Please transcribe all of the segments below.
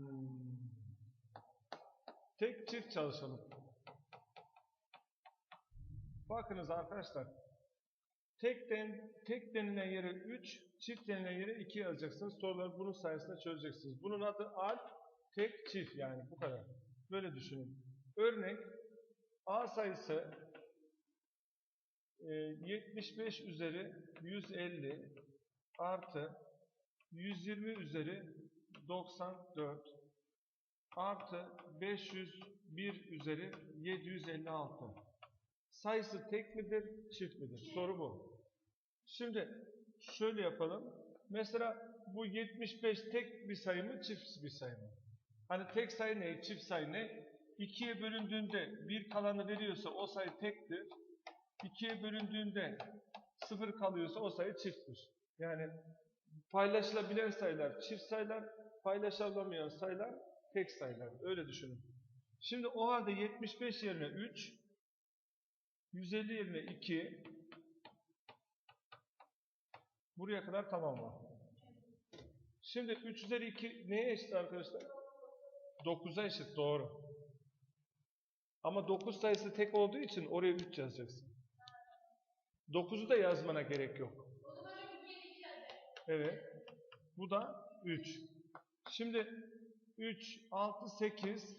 Hmm. Tek çift çalışalım. Bakınız arkadaşlar. Tek, den, tek denilen yere 3, çift denilen yere 2 yazacaksınız. Soruları bunun sayesinde çözeceksiniz. Bunun adı alp, tek, çift yani bu kadar. Böyle düşünün. Örnek A sayısı e, 75 üzeri 150 artı 120 üzeri 94 artı 501 üzeri 756 sayısı tek midir, çift midir? Soru bu. Şimdi şöyle yapalım. Mesela bu 75 tek bir sayı mı, çift bir sayı mı? Hani tek sayı ne, çift sayı ne? 2'ye bölündüğünde bir kalanı veriyorsa o sayı tektir. 2'ye bölündüğünde sıfır kalıyorsa o sayı çifttir. Yani paylaşılabilen sayılar çift sayılar, paylaşılamayan sayılar tek sayılar. Öyle düşünün. Şimdi o halde 75 yerine 3, 150 yerine 2, buraya kadar tamam mı? Şimdi 3 üzeri 2 neye eşit arkadaşlar? 9'a eşit doğru. Ama 9 sayısı tek olduğu için oraya 3 yazacaksın. 9'u da yazmana gerek yok. Evet. Bu da 3. Şimdi 3, 6, 8,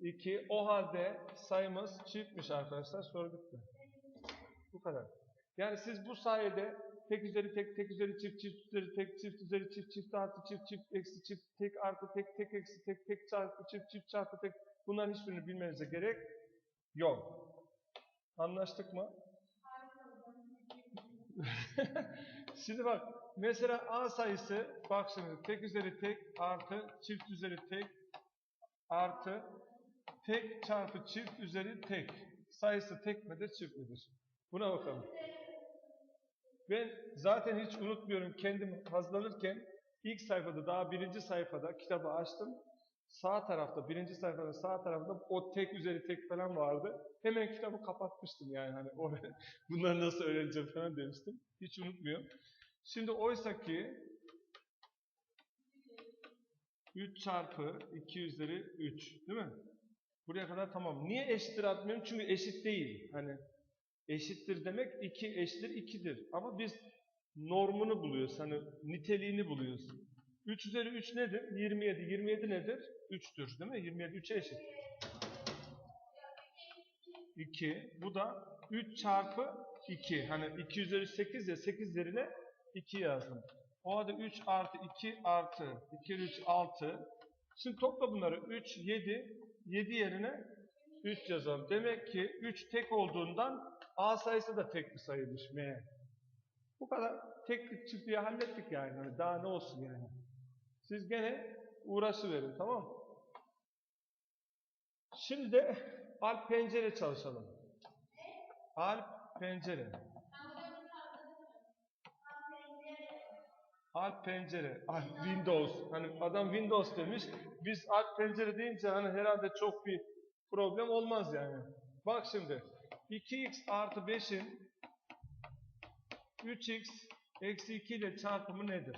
2. O halde sayımız çiftmiş arkadaşlar. Soru bitti. Bu kadar. Yani siz bu sayede tek üzeri tek, tek üzeri çift, çift üzeri tek, çift üzeri çift, çift artı çift, çift eksi çift, tek artı tek, tek eksi tek, tek çarpı çift, çift çarpı tek. Bunların hiçbirini bilmenize gerek yok. Anlaştık mı? şimdi bak mesela A sayısı bak şimdi tek üzeri tek artı çift üzeri tek artı tek çarpı çift üzeri tek sayısı tek midir çift midir? Buna bakalım. Ben zaten hiç unutmuyorum kendim hazırlanırken ilk sayfada daha birinci sayfada kitabı açtım. Sağ tarafta birinci sayfanın sağ tarafında o tek üzeri tek falan vardı. Hemen kitabı kapatmıştım yani hani bunları nasıl öğreneceğim falan demiştim. Hiç unutmuyorum. Şimdi oysa ki 3 çarpı 2 üzeri 3 değil mi? Buraya kadar tamam. Niye eşittir atmıyorum? Çünkü eşit değil. Hani eşittir demek 2 eşittir 2'dir. Ama biz normunu buluyoruz. Hani niteliğini buluyoruz. 3 üzeri 3 nedir? 27. 27 nedir? 3'tür değil mi? 27 3'e eşit. 2. Bu da 3 çarpı 2. Hani 2 üzeri 8 ya 8 yerine 2 yazdım. O halde 3 artı 2 artı 2 3 6. Şimdi topla bunları. 3 7. 7 yerine 3 yazalım. Demek ki 3 tek olduğundan A sayısı da tek bir sayıymış M. Bu kadar tek çiftliği hallettik yani. Hani Daha ne olsun yani. Siz gene uğraşı verin tamam mı? Şimdi de alp pencere çalışalım. Alp pencere. Alp pencere. Alp Windows. Hani adam Windows demiş. Biz alp pencere deyince hani herhalde çok bir problem olmaz yani. Bak şimdi. 2x artı 5'in 3x eksi 2 ile çarpımı nedir?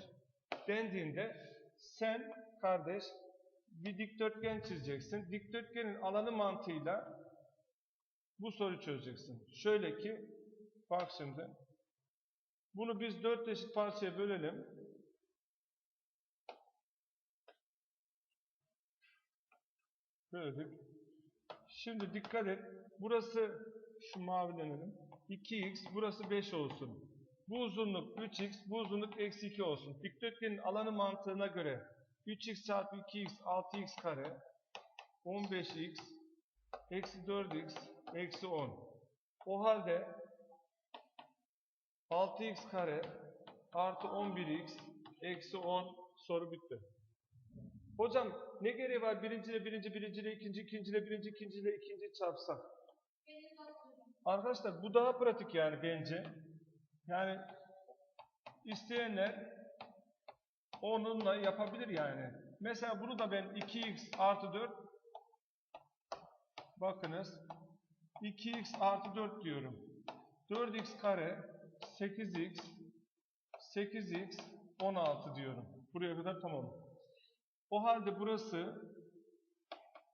Dendiğinde sen kardeş bir dikdörtgen çizeceksin. Dikdörtgenin alanı mantığıyla bu soruyu çözeceksin. Şöyle ki bak şimdi bunu biz dört eşit parçaya bölelim. Böldük. Şimdi dikkat et. Burası şu mavilenelim. 2x burası 5 olsun. Bu uzunluk 3x, bu uzunluk eksi 2 olsun. Dikdörtgenin alanı mantığına göre 3x çarpı 2x 6x kare 15x eksi 4x eksi 10. O halde 6x kare artı 11x eksi 10 soru bitti. Hocam ne gereği var birinciyle birinci, birinciyle ikinci, ikinciyle birinci, ikinciyle ikinci çarpsak? Arkadaşlar bu daha pratik yani bence. Yani isteyenler onunla yapabilir yani. Mesela bunu da ben 2x artı 4 bakınız 2x artı 4 diyorum. 4x kare 8x 8x 16 diyorum. Buraya kadar tamam. O halde burası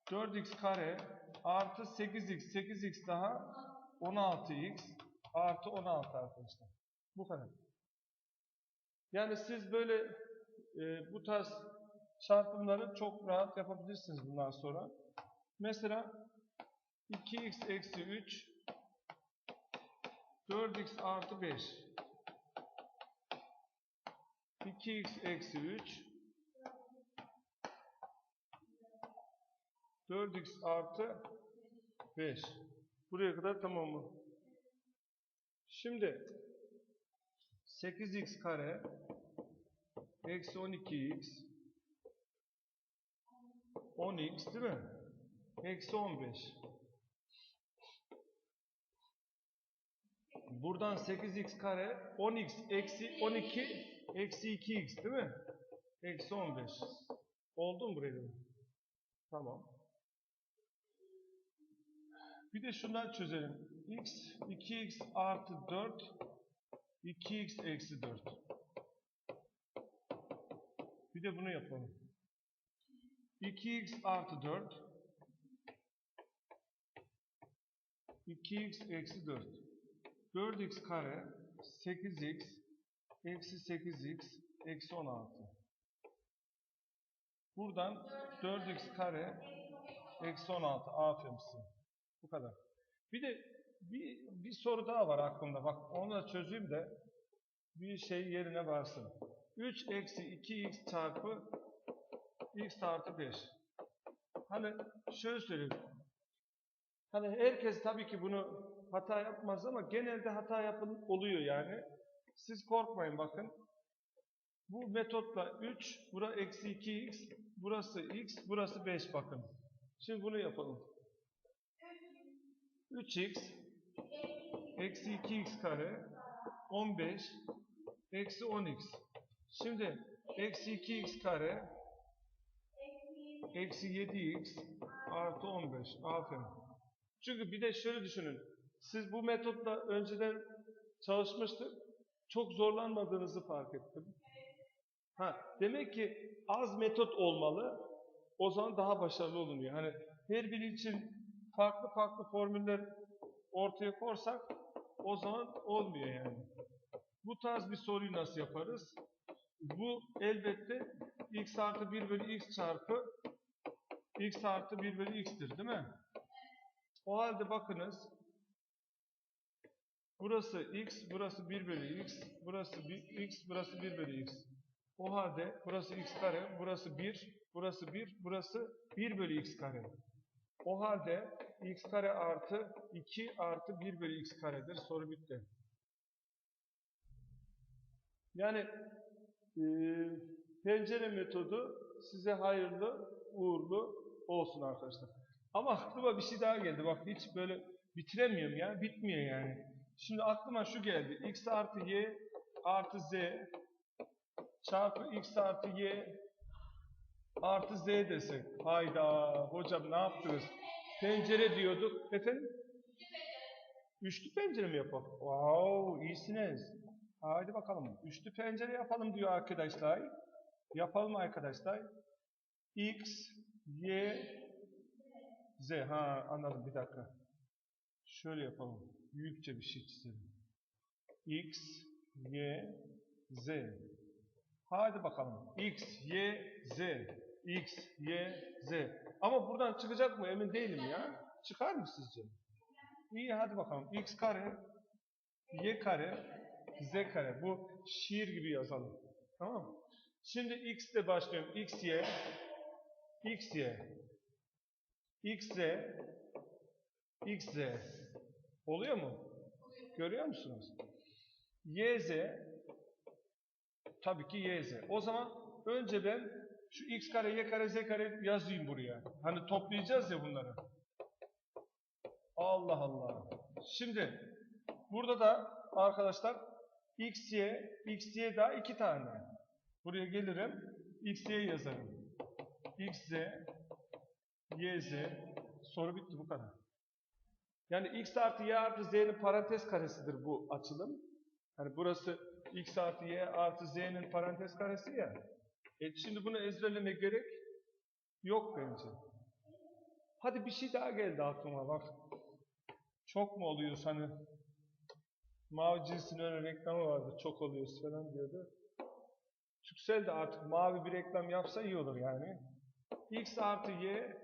4x kare artı 8x, 8x daha 16x artı 16 arkadaşlar. Bu kadar. Yani siz böyle e, bu tarz çarpımları çok rahat yapabilirsiniz bundan sonra. Mesela 2x eksi 3 4x artı 5 2x eksi 3 4x artı 5 buraya kadar tamam mı? Şimdi 8x kare eksi 12x 10x değil mi? Eksi 15 Buradan 8x kare 10x eksi 12 eksi 2x değil mi? Eksi 15. Oldu mu buraya? Tamam. Bir de şundan çözelim. x 2x artı 4 2x eksi 4. Bir de bunu yapalım. 2x artı 4 2x eksi 4 4x kare 8x eksi 8x eksi 16 buradan 4x kare eksi 16 aferin size. Bu kadar bir de bir, bir soru daha var aklımda bak onu da çözeyim de bir şey yerine varsın 3 eksi 2x çarpı x artı 5 hani şöyle söyleyeyim hani herkes tabii ki bunu hata yapmaz ama genelde hata yapın oluyor yani. Siz korkmayın bakın. Bu metotla 3, bura eksi 2x, burası x, burası 5 bakın. Şimdi bunu yapalım. 3x eksi 2x kare 15 eksi 10x. Şimdi eksi 2x kare eksi 7x artı 15. Aferin. Çünkü bir de şöyle düşünün. Siz bu metotla önceden çalışmıştık. Çok zorlanmadığınızı fark ettim. Ha, demek ki az metot olmalı. O zaman daha başarılı olunuyor. Hani her biri için farklı farklı formüller ortaya korsak o zaman olmuyor yani. Bu tarz bir soruyu nasıl yaparız? Bu elbette x artı 1 bölü x çarpı x artı 1 bölü x'tir değil mi? O halde bakınız Burası x, burası 1 bölü x, burası 1, x, burası 1 bölü x. O halde burası x kare, burası 1, burası 1, burası 1 bölü x kare. O halde x kare artı 2 artı 1 bölü x karedir. Soru bitti. Yani e, pencere metodu size hayırlı, uğurlu olsun arkadaşlar. Ama aklıma bir şey daha geldi. Bak hiç böyle bitiremiyorum ya. Bitmiyor yani. Şimdi aklıma şu geldi. x artı y artı z çarpı x artı y artı z desek. Hayda hocam ne yaptınız? Pencere diyorduk. Efendim? Üçlü pencere mi yapalım? Wow iyisiniz. Haydi bakalım. Üçlü pencere yapalım diyor arkadaşlar. Yapalım arkadaşlar. X, Y, Z. Ha anladım bir dakika. Şöyle yapalım büyükçe bir şey çizelim. X, Y, Z. Hadi bakalım. X, Y, Z. X, Y, Z. Ama buradan çıkacak mı emin değilim ya. Çıkar mı sizce? İyi hadi bakalım. X kare, Y kare, Z kare. Bu şiir gibi yazalım. Tamam mı? Şimdi X ile başlıyorum. X, Y, X, Y, X, Z, X, Z. Oluyor mu? Görüyor musunuz? YZ tabii ki YZ. O zaman önce ben şu x kare, y kare, z kare yazayım buraya. Hani toplayacağız ya bunları. Allah Allah. Şimdi burada da arkadaşlar x, y, x, y daha iki tane. Buraya gelirim. x, y yazarım. x, z, y, z. Soru bitti bu kadar. Yani x artı y artı z'nin parantez karesidir bu açılım. Hani burası x artı y artı z'nin parantez karesi ya. E şimdi bunu ezberleme gerek Yok bence. Hadi bir şey daha geldi aklıma bak. Çok mu oluyor hani? Mavi cinsin öyle reklamı vardı. Çok oluyor falan diyordu. Türksel de artık mavi bir reklam yapsa iyi olur yani. X artı Y'nin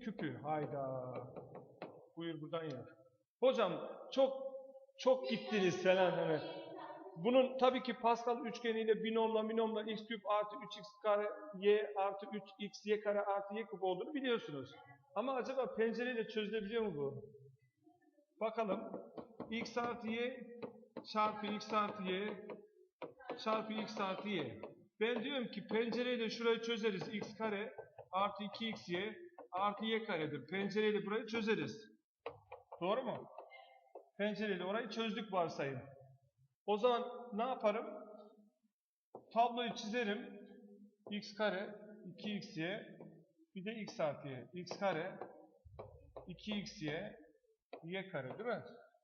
küpü. Hayda. Buyur buradan ya. Hocam çok çok gittiniz falan hani. Bunun tabii ki Pascal üçgeniyle binomla binomla x küp artı 3x kare y artı 3x y kare artı y küp olduğunu biliyorsunuz. Ama acaba pencereyle çözülebiliyor mu bu? Bakalım. x artı y çarpı x artı y çarpı x artı y. Ben diyorum ki pencereyle şurayı çözeriz. x kare artı 2xy artı y karedir. Pencereyle burayı çözeriz. Doğru mu? Pencereyle orayı çözdük varsayın. O zaman ne yaparım? Tabloyu çizerim. x kare 2xy bir de x artı y. x kare 2xy y kare değil mi?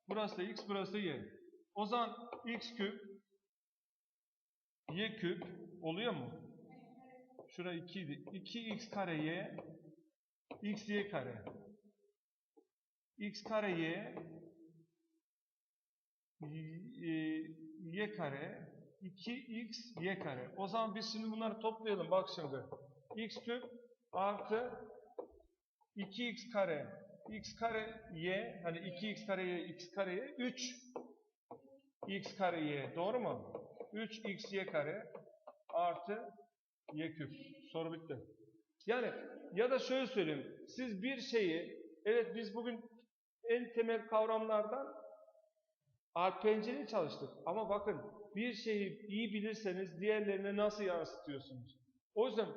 Burası da x, burası da y. O zaman x küp y küp oluyor mu? Şura 2 idi. 2x kare y x y kare x kare y y, y kare 2x y kare. O zaman biz şimdi bunları toplayalım. Bak şimdi. x küp artı 2x kare x kare y hani 2x kare y x kare y 3 x kare y doğru mu? 3 y kare artı y küp. Soru bitti. Yani ya da şöyle söyleyeyim. Siz bir şeyi evet biz bugün en temel kavramlardan pencere çalıştık. Ama bakın bir şeyi iyi bilirseniz diğerlerine nasıl yansıtıyorsunuz? O yüzden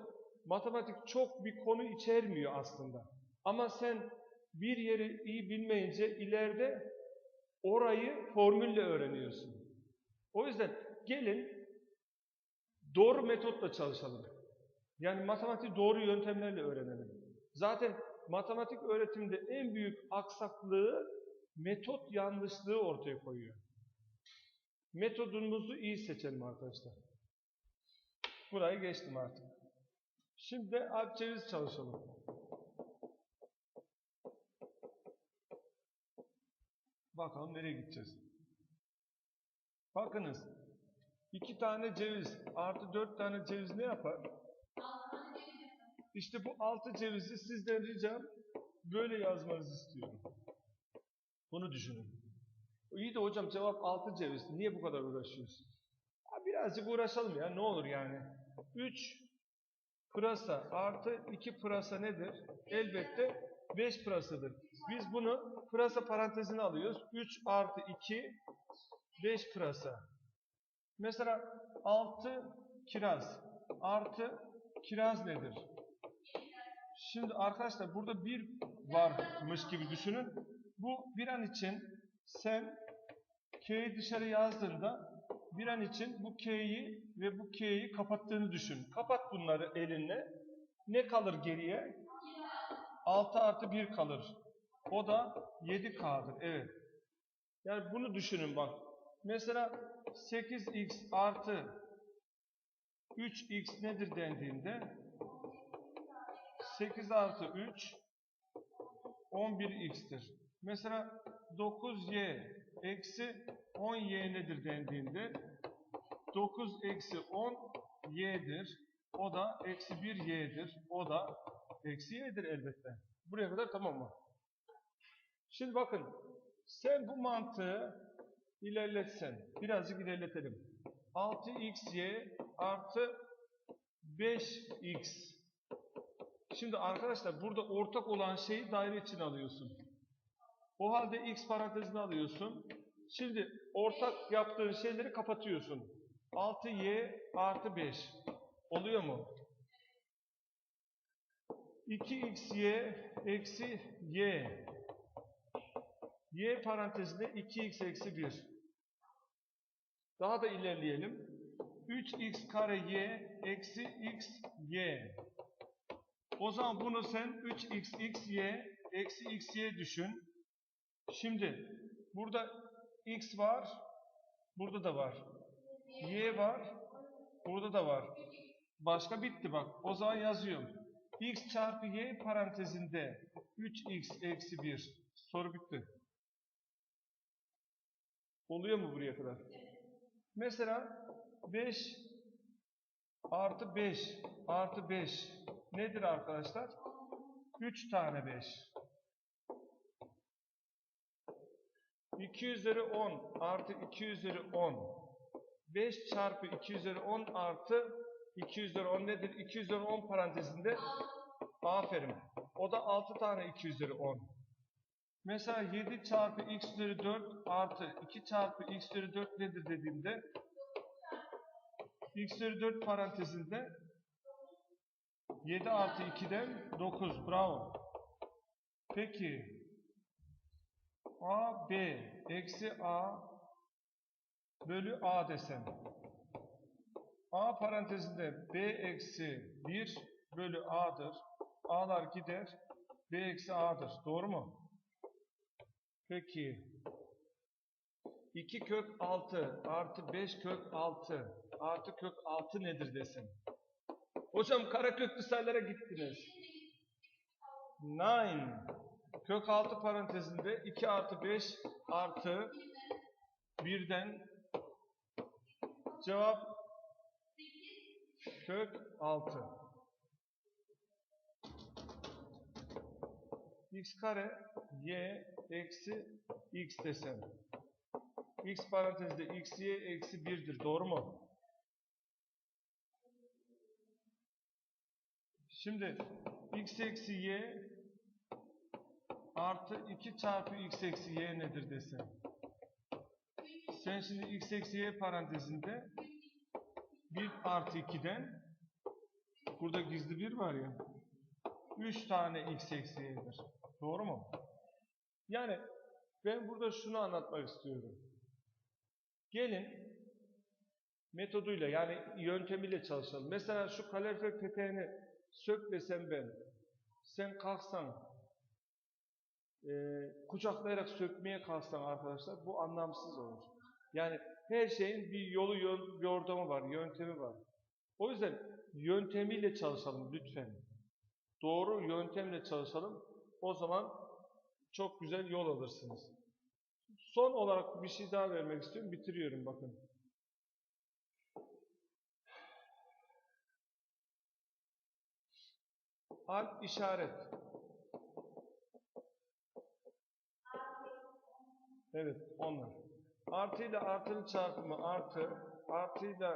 matematik çok bir konu içermiyor aslında. Ama sen bir yeri iyi bilmeyince ileride orayı formülle öğreniyorsun. O yüzden gelin doğru metotla çalışalım. Yani matematik doğru yöntemlerle öğrenelim. Zaten matematik öğretimde en büyük aksaklığı metot yanlışlığı ortaya koyuyor. Metodumuzu iyi seçelim arkadaşlar. Burayı geçtim artık. Şimdi de alp ceviz çalışalım. Bakalım nereye gideceğiz. Bakınız. iki tane ceviz artı dört tane ceviz ne yapar? İşte bu altı cevizi sizden ricam böyle yazmanızı istiyorum. Bunu düşünün. İyi de hocam cevap altı ceviz. Niye bu kadar uğraşıyorsun? Ya birazcık uğraşalım ya ne olur yani. 3 pırasa artı 2 pırasa nedir? Elbette 5 pırasadır. Biz bunu pırasa parantezine alıyoruz. 3 artı 2 5 pırasa. Mesela 6 kiraz artı kiraz nedir? Şimdi arkadaşlar burada bir varmış gibi düşünün. Bu bir an için sen K'yi dışarı yazdığında bir an için bu K'yi ve bu K'yi kapattığını düşün. Kapat bunları elinle. Ne kalır geriye? 6 artı 1 kalır. O da 7K'dır. Evet. Yani bunu düşünün bak. Mesela 8x artı 3x nedir dendiğinde 8 artı 3 11x'tir. Mesela 9y eksi 10y nedir dendiğinde 9 eksi 10 y'dir. O da eksi 1 y'dir. O da eksi y'dir elbette. Buraya kadar tamam mı? Şimdi bakın sen bu mantığı ilerletsen. Birazcık ilerletelim. 6xy artı 5x. Şimdi arkadaşlar burada ortak olan şeyi daire için alıyorsun. O halde x parantezini alıyorsun. Şimdi ortak yaptığın şeyleri kapatıyorsun. 6y artı 5. Oluyor mu? 2xy eksi y. y parantezinde 2x eksi 1. Daha da ilerleyelim. 3x kare y eksi x y. O zaman bunu sen 3x x y eksi x y düşün. Şimdi burada x var. Burada da var. Y var. Burada da var. Başka bitti bak. O zaman yazıyorum. x çarpı y parantezinde 3x eksi 1. Soru bitti. Oluyor mu buraya kadar? Mesela 5 artı 5 artı 5 nedir arkadaşlar? 3 tane 5. 2 üzeri 10 artı 2 üzeri 10. 5 çarpı 2 üzeri 10 artı 2 üzeri 10 nedir? 2 üzeri 10 parantezinde aferin. O da 6 tane 2 üzeri 10. Mesela 7 çarpı x üzeri 4 artı 2 çarpı x üzeri 4 nedir dediğimde x üzeri 4 parantezinde 7 artı 2'den 9. Bravo. Peki a b eksi a bölü a desem. a parantezinde b eksi 1 bölü a'dır. a'lar gider. b eksi a'dır. Doğru mu? Peki 2 kök 6 artı 5 kök 6 artı kök 6 nedir desem. Hocam karaköklü sayılara gittiniz. 9 kök 6 parantezinde 2 artı 5 artı 1'den cevap kök 6. x kare y eksi x desem. x parantezde x y eksi 1'dir. Doğru mu? Şimdi x eksi y artı 2 çarpı x eksi y nedir desem. Sen şimdi x eksi y parantezinde 1 artı 2'den burada gizli 1 var ya 3 tane x eksi y'dir. Doğru mu? Yani ben burada şunu anlatmak istiyorum. Gelin metoduyla yani yöntemiyle çalışalım. Mesela şu kalorifer peteğini sök desem ben. Sen kalksan e, kucaklayarak sökmeye kalksan arkadaşlar bu anlamsız olur. Yani her şeyin bir yolu yordamı var, yöntemi var. O yüzden yöntemiyle çalışalım lütfen. Doğru yöntemle çalışalım. O zaman çok güzel yol alırsınız. Son olarak bir şey daha vermek istiyorum. Bitiriyorum bakın. Al işaret. Evet onlar. Artı ile artının çarpımı artı, artı ile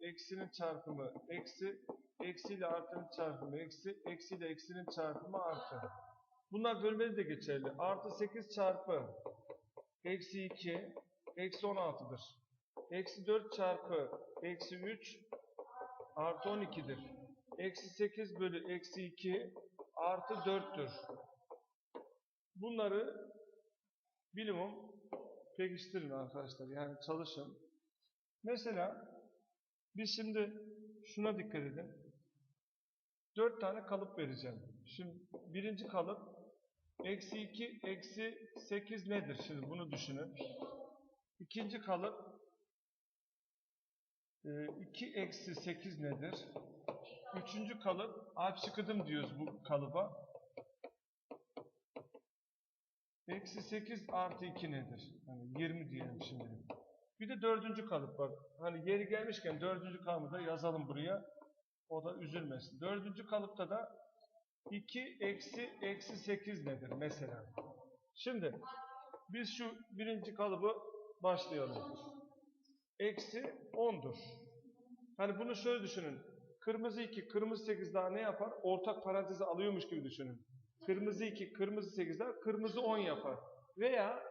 eksinin çarpımı eksi, eksi ile artının çarpımı eksi, eksi ile eksinin çarpımı artı. Bunlar bölmeli de geçerli. Artı 8 çarpı eksi 2 eksi 16'dır. Eksi 4 çarpı eksi 3 artı 12'dir. Eksi 8 bölü eksi 2 artı 4'tür. Bunları bilimum pekiştirin arkadaşlar. Yani çalışın. Mesela biz şimdi şuna dikkat edin. 4 tane kalıp vereceğim. Şimdi birinci kalıp eksi 2 eksi 8 nedir? Şimdi bunu düşünün. İkinci kalıp 2 eksi 8 nedir? Üçüncü kalıp alp şıkıdım diyoruz bu kalıba. Eksi 8 artı 2 nedir? Yani 20 diyelim şimdi. Bir de dördüncü kalıp var. Hani yeri gelmişken dördüncü kalıbı da yazalım buraya. O da üzülmesin. Dördüncü kalıpta da 2 eksi eksi 8 nedir mesela? Şimdi biz şu birinci kalıbı başlayalım. Eksi 10'dur. Hani bunu şöyle düşünün. Kırmızı 2, kırmızı 8 daha ne yapar? Ortak parantezi alıyormuş gibi düşünün. Kırmızı 2, kırmızı 8 daha kırmızı 10 yapar. Veya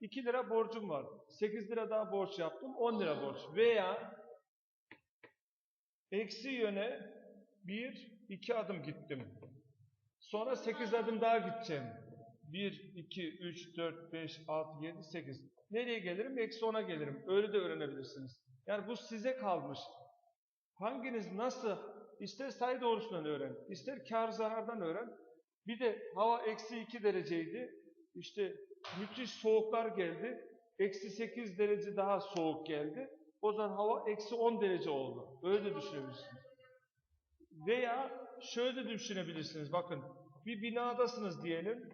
2 lira borcum var. 8 lira daha borç yaptım. 10 lira borç. Veya eksi yöne 1, 2 adım gittim. Sonra 8 adım daha gideceğim. 1, 2, 3, 4, 5, 6, 7, 8. Nereye gelirim? Eksi 10'a gelirim. Öyle de öğrenebilirsiniz. Yani bu size kalmış. Hanginiz nasıl, ister sayı doğrusundan öğren, ister kar zarardan öğren. Bir de hava eksi 2 dereceydi. İşte müthiş soğuklar geldi. Eksi 8 derece daha soğuk geldi. O zaman hava eksi 10 derece oldu. Öyle de düşünebilirsiniz. Veya şöyle düşünebilirsiniz. Bakın bir binadasınız diyelim.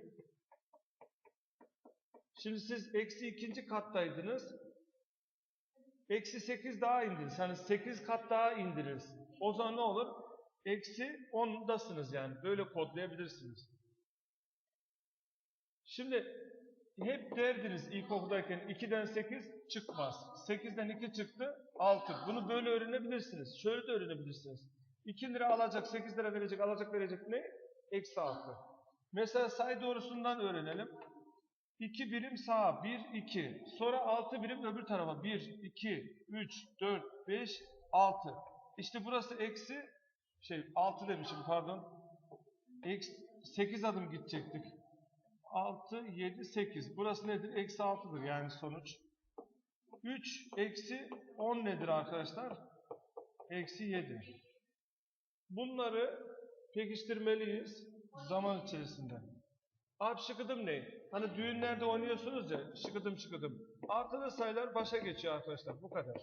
Şimdi siz eksi ikinci kattaydınız. Eksi 8 daha indiniz. Hani 8 kat daha indiririz. O zaman ne olur? Eksi 10'dasınız yani. Böyle kodlayabilirsiniz. Şimdi hep derdiniz ilkokuldayken 2'den 8 çıkmaz. 8'den 2 çıktı 6. Bunu böyle öğrenebilirsiniz. Şöyle de öğrenebilirsiniz. 2 lira alacak 8 lira verecek alacak verecek ne? Eksi 6. Mesela say doğrusundan öğrenelim. 2 birim sağa 1 2. Sonra 6 birim öbür tarafa 1 2 3 4 5 6. İşte burası eksi şey 6 demişim pardon. Eksi 8 adım gidecektik. 6, 7, 8. Burası nedir? Eksi 6'dır yani sonuç. 3 eksi 10 nedir arkadaşlar? Eksi 7. Bunları pekiştirmeliyiz zaman içerisinde. Abi şıkıdım ne? Hani düğünlerde oynuyorsunuz ya şıkıdım şıkıdım. Artılı sayılar başa geçiyor arkadaşlar. Bu kadar.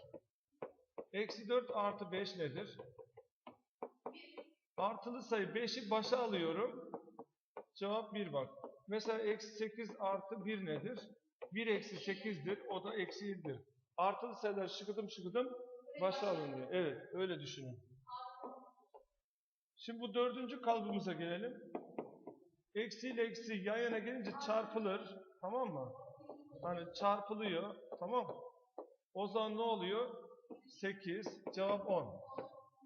Eksi 4 artı 5 nedir? Artılı sayı 5'i başa alıyorum. Cevap 1 bak. Mesela eksi 8 artı 1 nedir? 1 eksi 8'dir. O da eksi 7'dir. Artılı sayılar şıkıdım şıkıdım başa alınıyor. Evet öyle düşünün. Şimdi bu dördüncü kalıbımıza gelelim. Eksi ile eksi yan yana gelince çarpılır. Tamam mı? Hani çarpılıyor. Tamam mı? O zaman ne oluyor? 8. Cevap 10.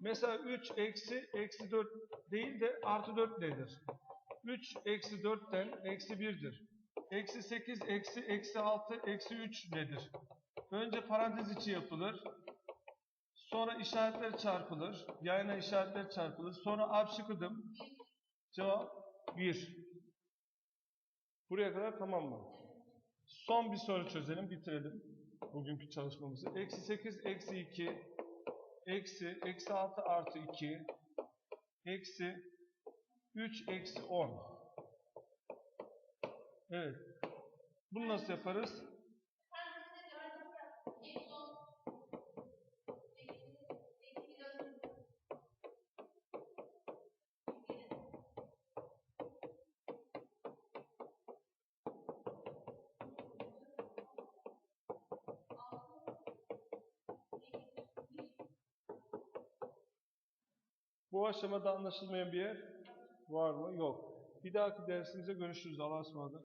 Mesela 3 eksi eksi 4 değil de artı 4 nedir? 3 eksi 4'ten eksi 1'dir. Eksi 8 eksi eksi 6 eksi 3 nedir? Önce parantez içi yapılır. Sonra işaretler çarpılır. Yayına işaretler çarpılır. Sonra abşıkıdım. Cevap 1. Buraya kadar tamam mı? Son bir soru çözelim, bitirelim bugünkü çalışmamızı. Eksi 8, eksi 2, eksi, eksi 6 artı 2, eksi 3, eksi 10. Evet. Bunu nasıl yaparız? Aşamada anlaşılmayan bir yer var mı? Yok. Bir dahaki dersimize görüşürüz. Allah'a ısmarladık.